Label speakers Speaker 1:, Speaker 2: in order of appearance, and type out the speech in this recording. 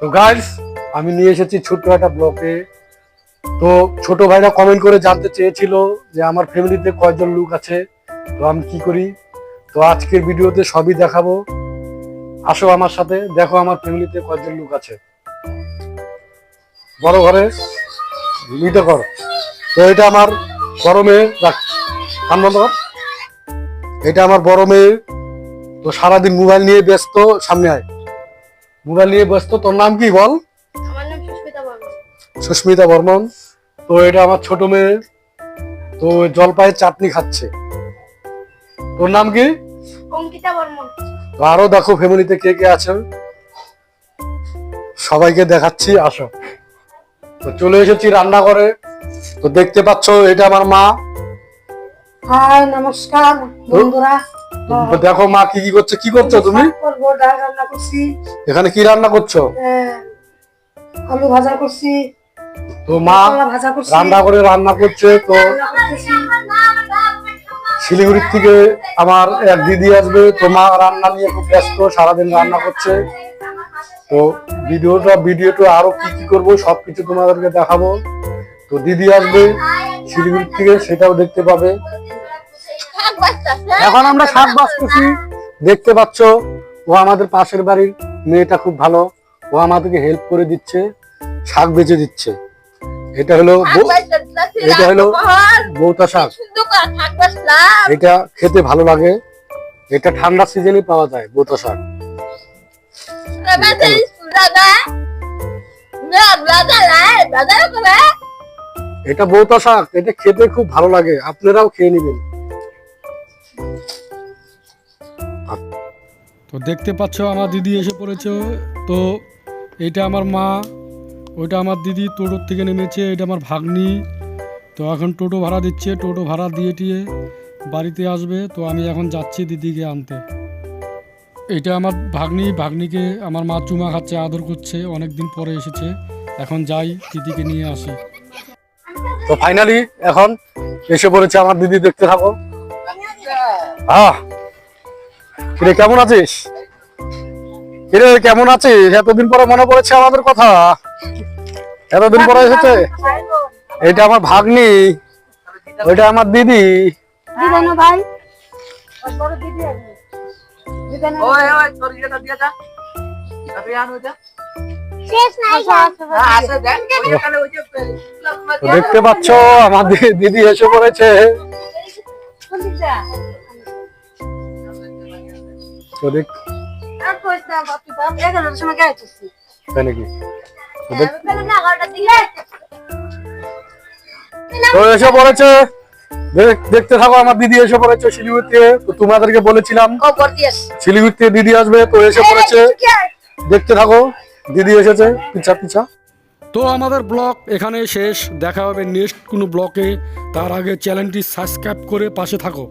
Speaker 1: তো গাইস আমি নিয়ে এসেছি ছোট্ট একটা ব্লকে তো ছোট ভাইরা কমেন্ট করে জানতে চেয়েছিল যে আমার ফ্যামিলিতে কয়জন লোক আছে, তো আমি কি করি? তো আজকের ভিডিওতে সবই দেখাবো। আসো আমার সাথে, দেখো আমার ফ্যামিলিতে কয়জন লোক আছে। বড় ঘরে মিটে কর তো এটা আমার বড় মেয়ে, রাখ। এটা আমার বড় মেয়ে। তো সারাদিন মোবাইল নিয়ে ব্যস্ত, সামনে আয়। মোবাইল নিয়ে ব্যস্ত তোর নাম কি বল?
Speaker 2: আমার নাম সুস্মিতা বর্মন।
Speaker 1: সুস্মিতা বর্মন। তো এটা আমার ছোট মেয়ে তো জলপাইয়ের চাটনি খাচ্ছে। তোর নাম কি?
Speaker 2: অঙ্কিতা বর্মন।
Speaker 1: তো আরও দেখো ফ্যামিলিতে কে কে আছে। সবাইকে দেখাচ্ছি আসো। তো চলে এসেছি রান্নাঘরে। তো দেখতে পাচ্ছ এটা আমার মা।
Speaker 3: হাই নমস্কার বন্ধুরা।
Speaker 1: দেখো মা কি কি করছে? কি করছ তুমি? এখানে কি রান্না করছ?
Speaker 3: আলু ভাজা করছি।
Speaker 1: তো মা রান্না করে রান্না করছে তো শিলিগুড়ির থেকে আমার এক দিদি আসবে তো মা রান্না নিয়ে খুব ব্যস্ত সারাদিন রান্না করছে। তো ভিডিওটা ভিডিওটা আরও কি কি করব সবকিছু তোমাদেরকে দেখাবো। তো দিদি আসবে শিলিগুড়ির থেকে সেটাও দেখতে পাবে। এখন আমরা শাক বাঁচতেছি দেখতে পাচ্ছ ও আমাদের পাশের বাড়ির মেয়েটা খুব ভালো। ও আমাদেরকে হেল্প করে দিচ্ছে শাক বেচে দিচ্ছে। এটা হলো এটা হলো বৌতা শাক। এটা খেতে ভালো লাগে। এটা ঠান্ডা সিজনে পাওয়া যায় বৌতা শাক। এটা বৌতা শাক এটা খেতে খুব ভালো লাগে। আপনারাও খেয়ে নেবেন।
Speaker 4: তো দেখতে পাচ্ছ, আমার দিদি এসে পড়েছে। তো এটা আমার মা, ওইটা আমার দিদি, টোটোর থেকে নেমেছে, এটা আমার ভাগ্নি। তো এখন টোটো ভাড়া দিচ্ছে, টোটো ভাড়া দিয়ে টিয়ে বাড়িতে আসবে। তো আমি এখন যাচ্ছি দিদিকে আনতে। এটা আমার ভাগ্নি, ভাগ্নিকে আমার মা চুমা খাচ্ছে, আদর করছে অনেক দিন পরে এসেছে। এখন যাই, দিদিকে নিয়ে আসি।
Speaker 1: তো ফাইনালি এখন এসে পড়েছে আমার দিদি, দেখতে থাকো। আহ! কিরে কেমন আছিস? কিরে কেমন আছিস? এতদিন পরে মনে পড়েছে আমাদের কথা। এতদিন পরে এসেছে? এটা আমার ভাগ্নি। ওইটা আমার দিদি।
Speaker 3: ভাই?
Speaker 5: হ্যাঁ
Speaker 1: দেখতে পাচ্ছ আমার দিদি এসে পড়েছে। তো এসে পড়েছে। দেখতে থাকো, আমার দিদি এসে পড়েছে শিলিগুড়িতে। তো তোমাদেরকে বলেছিলাম, শিলিগুড়িতে দিদি আসবে, তো এসে পড়েছে। দেখতে থাকো, দিদি এসেছে, পিছা পিছা।
Speaker 4: তো আমাদের ব্লগ এখানে শেষ। দেখা হবে নেক্সট কোনো ব্লকে তার আগে চ্যানেলটি সাবস্ক্রাইব করে পাশে থাকো।